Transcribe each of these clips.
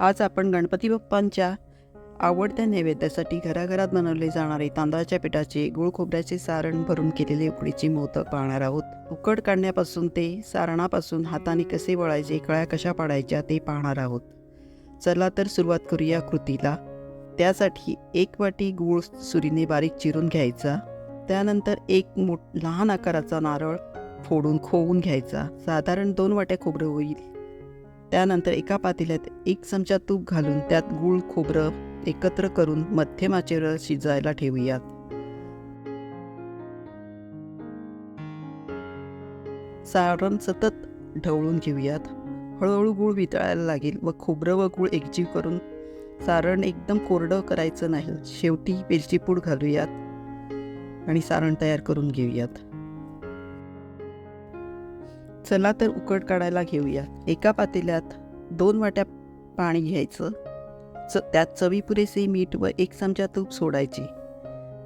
आज आपण गणपती बाप्पांच्या आवडत्या नैवेद्यासाठी घराघरात बनवले जाणारे तांदळाच्या पिठाचे गुळ खोबऱ्याचे सारण भरून केलेले उकडीचे मोदक पाहणार आहोत. उकड काढण्यापासून ते सारणापासून हाताने कसे वळायचे कळ्या कशा पाडायच्या ते पाहणार आहोत. चला तर सुरुवात करूया कृतीला. त्यासाठी एक वाटी गूळ सुरीने बारीक चिरून घ्यायचा. त्यानंतर एक मोठ लहान आकाराचा नारळ फोडून खोवून घ्यायचा. साधारण दोन वाट्या खोबरं होईल. त्यानंतर एका पातेल्यात एक चमचा तूप घालून त्यात गूळ खोबरं एकत्र करून मध्यम आचेवर शिजायला ठेवूयात. सारण सतत ढवळून घेऊयात. हळूहळू गूळ वितळायला लागेल व खोबरं व गूळ एकजीव करून सारण एकदम कोरडं करायचं नाही. शेवटी वेलची पूड घालूयात आणि सारण तयार करून घेऊयात. चला तर उकड काढायला घेऊया. एका पातेल्यात दोन वाट्या पाणी घ्यायचं. च त्यात चवी पुरेसे मीठ व एक चमचा तूप सोडायचे.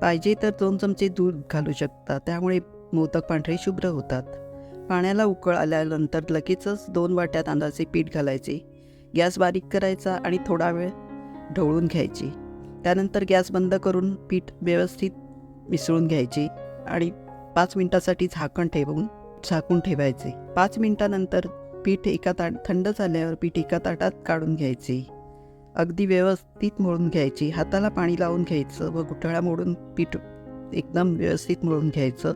पाहिजे तर दोन चमचे दूध घालू शकता त्यामुळे मोदक पांढरे शुभ्र होतात. पाण्याला उकळ आल्यानंतर लगेचच दोन वाट्या तांदळाचे पीठ घालायचे. गॅस बारीक करायचा आणि थोडा वेळ ढवळून घ्यायची. त्यानंतर गॅस बंद करून पीठ व्यवस्थित मिसळून घ्यायचे आणि पाच मिनटासाठी झाकण ठेवून झाकून ठेवायचे. पाच मिनिटानंतर पीठ एका ताट थंड झाल्यावर पीठ एका ताटात काढून घ्यायचे. अगदी व्यवस्थित मळून घ्यायची. हाताला पाणी लावून घ्यायचं व गुठळा मोडून पीठ एकदम व्यवस्थित मळून घ्यायचं.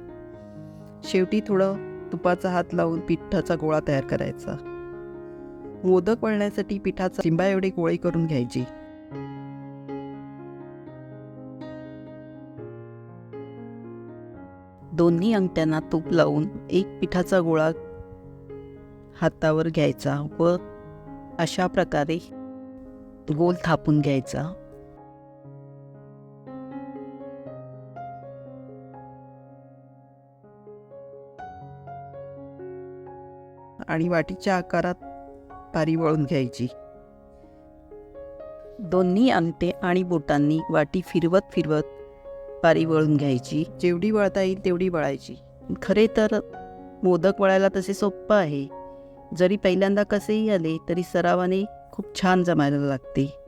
शेवटी थोडं तुपाचा हात लावून पिठाचा गोळा तयार करायचा. मोदक वळण्यासाठी पिठाचा लिंबा एवढे गोळे करून घ्यायची. दोन्ही अंगठ्यांना तूप लावून एक पिठाचा गोळा हातावर घ्यायचा व अशा प्रकारे गोल थापून घ्यायचा. आणि वाटीच्या आकारात पारी वळून घ्यायची. दोन्ही अंगठे आणि बोटांनी वाटी फिरवत फिरवत पारी वळून घ्यायची जेवढी वळता येईल तेवढी वळायची. खरे तर मोदक वळायला तसे सोपं आहे. जरी पहिल्यांदा कसेही आले तरी सरावाने खूप छान जमायला लागते.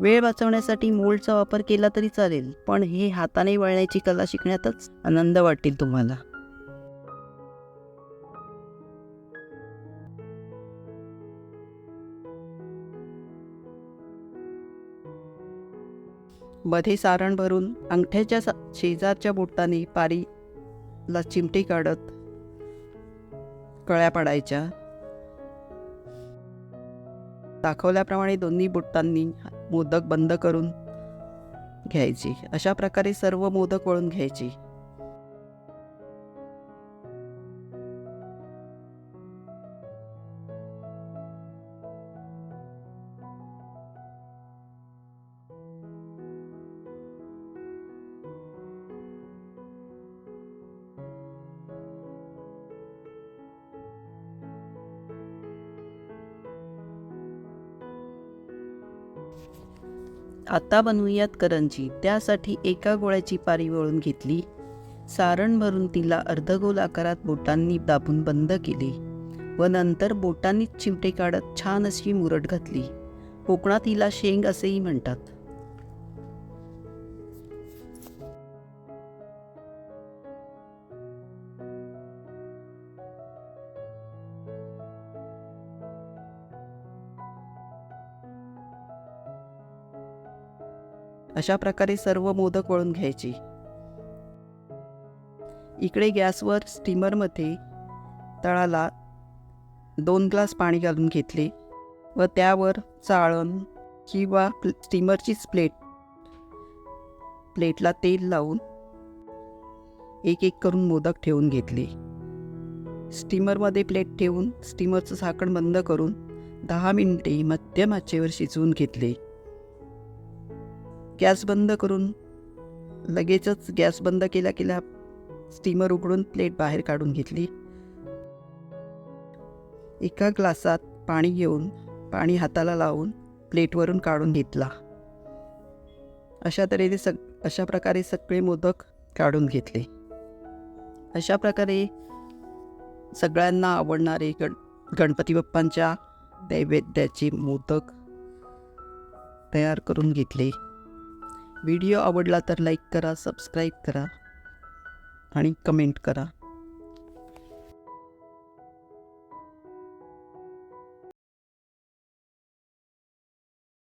वेळ वाचवण्यासाठी मोल्डचा वापर केला तरी चालेल पण हे हाताने वळण्याची कला शिकण्यातच आनंद वाटेल तुम्हाला. मध्ये सारण भरून अंगठ्याच्या सा- शेजारच्या बोटाने पारीला चिमटी काढत कळ्या पडायच्या. दाखवल्याप्रमाणे दोन्ही बोटांनी मोदक बंद करून घ्यायचे. अशा प्रकारे सर्व मोदक वळून घ्यायचे. आता बनवूयात करंजी. त्यासाठी एका गोळ्याची पारी वळून घेतली. सारण भरून तिला अर्धगोल आकारात बोटांनी दाबून बंद केले व नंतर बोटांनीच चिमटे काढत छान अशी मुरट घातली. कोकणात हिला शेंग असेही म्हणतात. अशा प्रकारे सर्व मोदक वळून घ्यायचे. इकडे गॅसवर स्टीमरमध्ये तळाला दोन ग्लास पाणी घालून घेतले व त्यावर चाळण किंवा स्टीमरचीच प्लेट प्लेटला तेल लावून एक एक करून मोदक ठेवून घेतले. स्टीमरमध्ये प्लेट ठेवून स्टीमरचं झाकण बंद करून दहा मिनिटे मध्यम आचेवर शिजवून घेतले. गॅस बंद करून लगेचच गॅस बंद केल्या केल्या स्टीमर उघडून प्लेट बाहेर काढून घेतली. एका ग्लासात पाणी घेऊन पाणी हाताला लावून प्लेटवरून काढून घेतला. अशा तऱ्हेने सग अशा प्रकारे सगळे मोदक काढून घेतले. अशा प्रकारे सगळ्यांना आवडणारे गण गणपती बाप्पांच्या नैवेद्याचे मोदक तयार करून घेतले. व्हिडिओ आवडला तर लाईक करा सबस्क्राईब करा आणि कमेंट करा.